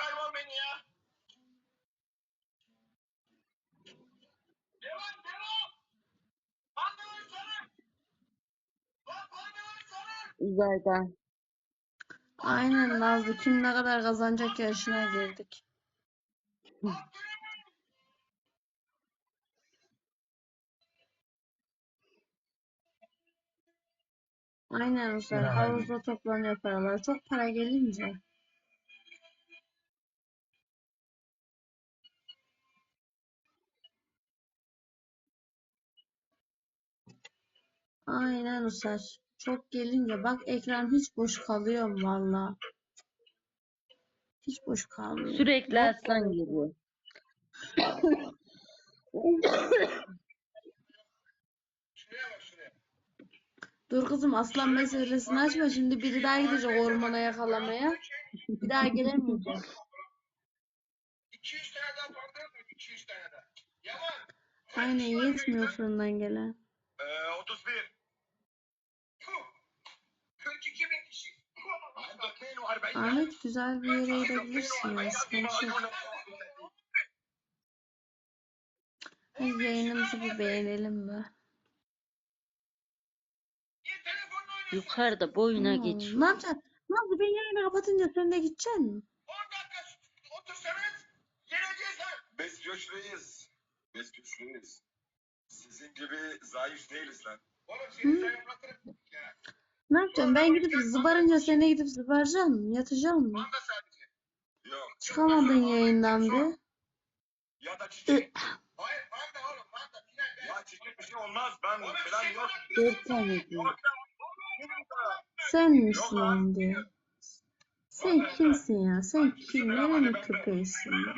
lan beni ya. Devam devam. Bana versene. Lan bana versene. Uzaydan. Aynen Nazlı. Kim ne kadar kazanacak yarışına girdik. Aynen Uzay. Havuzda toplanıyor paralar. Çok para gelince. Aynen Uzay. Çok gelince bak ekran hiç boş kalıyor valla. Hiç boş kalmıyor. Sürekli aslan geliyor. Dur kızım aslan meselesini açma. Şimdi biri daha gidecek ormana yakalamaya. Bir daha gelemeyecek. 200 tane daha mı? 200 tane daha. Yaman. Aynen yetmiyor fırından gelen. Ahmet güzel bir yere gidebilirsin ya. Sıkıntı yok. Hadi yayınımızı bir beğenelim oynuyorsun? Yukarıda boyuna Hmm, geçiyor. Ne yapacaksın? Nazlı ben yayını kapatınca sen de gideceksin mi? 10 dakika otursanız yeneceğiz ha. Biz güçlüyüz. Biz güçlüyüz. Sizin gibi zayıf değiliz lan. Oğlum seni zayıflatırım. Ya. Ne yapacaksın? Ben gidip zıbarınca sen de gidip zıbaracaksın mı? Yatacaksın mı? Yok. Çıkamadın yayından bir. Ya da çiçek. Hayır manda oğlum manda. Final be. ya çiçek bir şey olmaz. Ben Oğlum falan yok. Dört tane diyor. Sen misin lan diyor. Sen kimsin ya? Sen kim? Nerenin köpeğisin ya?